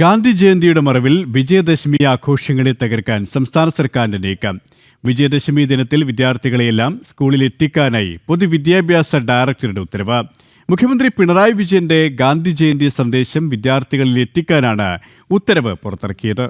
ഗാന്ധി ജയന്തിയുടെ മറവിൽ വിജയദശമി ആഘോഷങ്ങളെ തകർക്കാൻ സംസ്ഥാന സർക്കാരിന്റെ നീക്കം. വിജയദശമി ദിനത്തിൽ വിദ്യാർത്ഥികളെയെല്ലാം സ്കൂളിൽ എത്തിക്കാനായി പൊതുവിദ്യാഭ്യാസ ഡയറക്ടറുടെ ഉത്തരവ്. മുഖ്യമന്ത്രി പിണറായി വിജയന്റെ ഗാന്ധി ജയന്തി സന്ദേശം വിദ്യാർത്ഥികളിൽ എത്തിക്കാനാണ് ഉത്തരവ് പുറത്തിറക്കിയത്.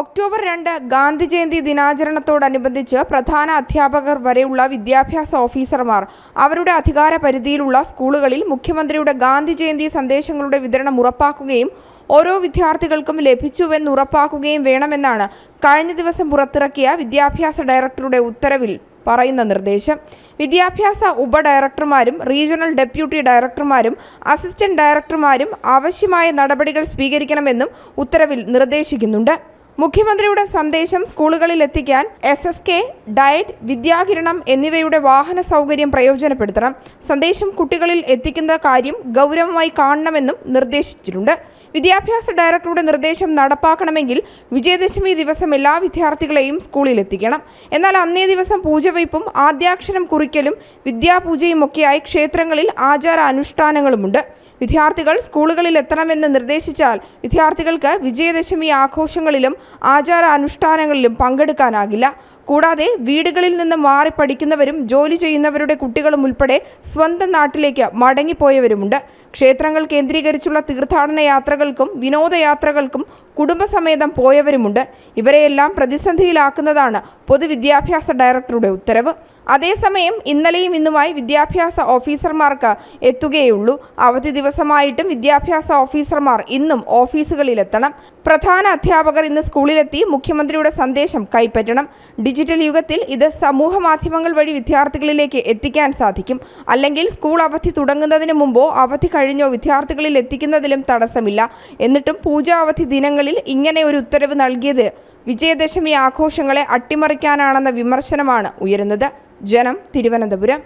ഒക്ടോബർ രണ്ട് ഗാന്ധി ജയന്തി ദിനാചരണത്തോടനുബന്ധിച്ച് പ്രധാന അധ്യാപകർ വരെയുള്ള വിദ്യാഭ്യാസ ഓഫീസർമാർ അവരുടെ അധികാര പരിധിയിലുള്ള സ്കൂളുകളിൽ മുഖ്യമന്ത്രിയുടെ ഗാന്ധി ജയന്തി സന്ദേശങ്ങളുടെ വിതരണം ഉറപ്പാക്കുകയും ഓരോ വിദ്യാർത്ഥികൾക്കും ലഭിച്ചുവെന്ന് ഉറപ്പാക്കുകയും വേണമെന്നാണ് കഴിഞ്ഞ ദിവസം പുറത്തിറക്കിയ വിദ്യാഭ്യാസ ഡയറക്ടറുടെ ഉത്തരവിൽ പറയുന്ന നിർദ്ദേശം. വിദ്യാഭ്യാസ ഉപഡയറക്ടർമാരും റീജിയണൽ ഡെപ്യൂട്ടി ഡയറക്ടർമാരും അസിസ്റ്റന്റ് ഡയറക്ടർമാരും ആവശ്യമായ നടപടികൾ സ്വീകരിക്കണമെന്നും ഉത്തരവിൽ നിർദ്ദേശിക്കുന്നുണ്ട്. മുഖ്യമന്ത്രിയുടെ സന്ദേശം സ്കൂളുകളിൽ എത്തിക്കാൻ S S K DIET Vidyakiranam എന്നിവയുടെ വാഹന സൗകര്യം പ്രയോജനപ്പെടുത്തണം. സന്ദേശം കുട്ടികളിൽ എത്തിക്കുന്ന കാര്യം ഗൗരവമായി കാണണമെന്നും നിർദ്ദേശിച്ചിട്ടുണ്ട്. വിദ്യാഭ്യാസ ഡയറക്ടറുടെ നിർദ്ദേശം നടപ്പാക്കണമെങ്കിൽ വിജയദശമി ദിവസം എല്ലാ വിദ്യാർത്ഥികളെയും സ്കൂളിൽ എത്തിക്കണം എന്നാൽ അന്നേ ദിവസം പൂജവയ്പും ആദ്യാക്ഷരം കുറിക്കലും വിദ്യാപൂജയും ഒക്കെയായി ക്ഷേത്രങ്ങളിൽ ആചാര അനുഷ്ഠാനങ്ങളുമുണ്ട് വിദ്യാർത്ഥികൾ സ്കൂളുകളിൽ എത്തണമെന്ന് നിർദ്ദേശിച്ചാൽ വിദ്യാർത്ഥികൾക്ക് വിജയദശമി ആഘോഷങ്ങളിലും ആചാര അനുഷ്ഠാനങ്ങളിലും പങ്കെടുക്കാനാകില്ല. കൂടാതെ വീടുകളിൽ നിന്ന് മാറി പഠിക്കുന്നവരും ജോലി ചെയ്യുന്നവരുടെ കുട്ടികളും ഉൾപ്പെടെ സ്വന്തം നാട്ടിലേക്ക് മടങ്ങിപ്പോയവരുമുണ്ട്. ക്ഷേത്രങ്ങൾ കേന്ദ്രീകരിച്ചുള്ള തീർത്ഥാടന യാത്രകൾക്കും വിനോദയാത്രകൾക്കും കുടുംബസമേതം പോയവരുമുണ്ട്. ഇവരെയെല്ലാം പ്രതിസന്ധിയിലാക്കുന്നതാണ് പൊതുവിദ്യാഭ്യാസ ഡയറക്ടറുടെ ഉത്തരവ്. അതേസമയം ഇന്നലെയും ഇന്നുമായി വിദ്യാഭ്യാസ ഓഫീസർമാർക്ക് എത്തുകയുള്ളൂ. അവധി ദിവസമായിട്ടും വിദ്യാഭ്യാസ ഓഫീസർമാർ ഇന്നും ഓഫീസുകളിലെത്തണം. പ്രധാന അധ്യാപകർ ഇന്ന് സ്കൂളിലെത്തി മുഖ്യമന്ത്രിയുടെ സന്ദേശം കൈപ്പറ്റണം. ഡിജിറ്റൽ യുഗത്തിൽ ഇത് സമൂഹ മാധ്യമങ്ങൾ വഴി വിദ്യാർത്ഥികളിലേക്ക് എത്തിക്കാൻ സാധിക്കും. അല്ലെങ്കിൽ സ്കൂൾ അവധി തുടങ്ങുന്നതിന് മുമ്പോ അവധി കഴിഞ്ഞോ വിദ്യാർത്ഥികളിൽ എത്തിക്കുന്നതിലും തടസ്സമില്ല. എന്നിട്ടും പൂജാ അവധി ദിനങ്ങളിൽ ഇങ്ങനെ ഒരു ഉത്തരവ് നൽകിയത് വിജയദശമി ആഘോഷങ്ങളെ അട്ടിമറിക്കാനാണെന്ന വിമർശനമാണ് ഉയരുന്നത്. ജനം തിരുവനന്തപുരം.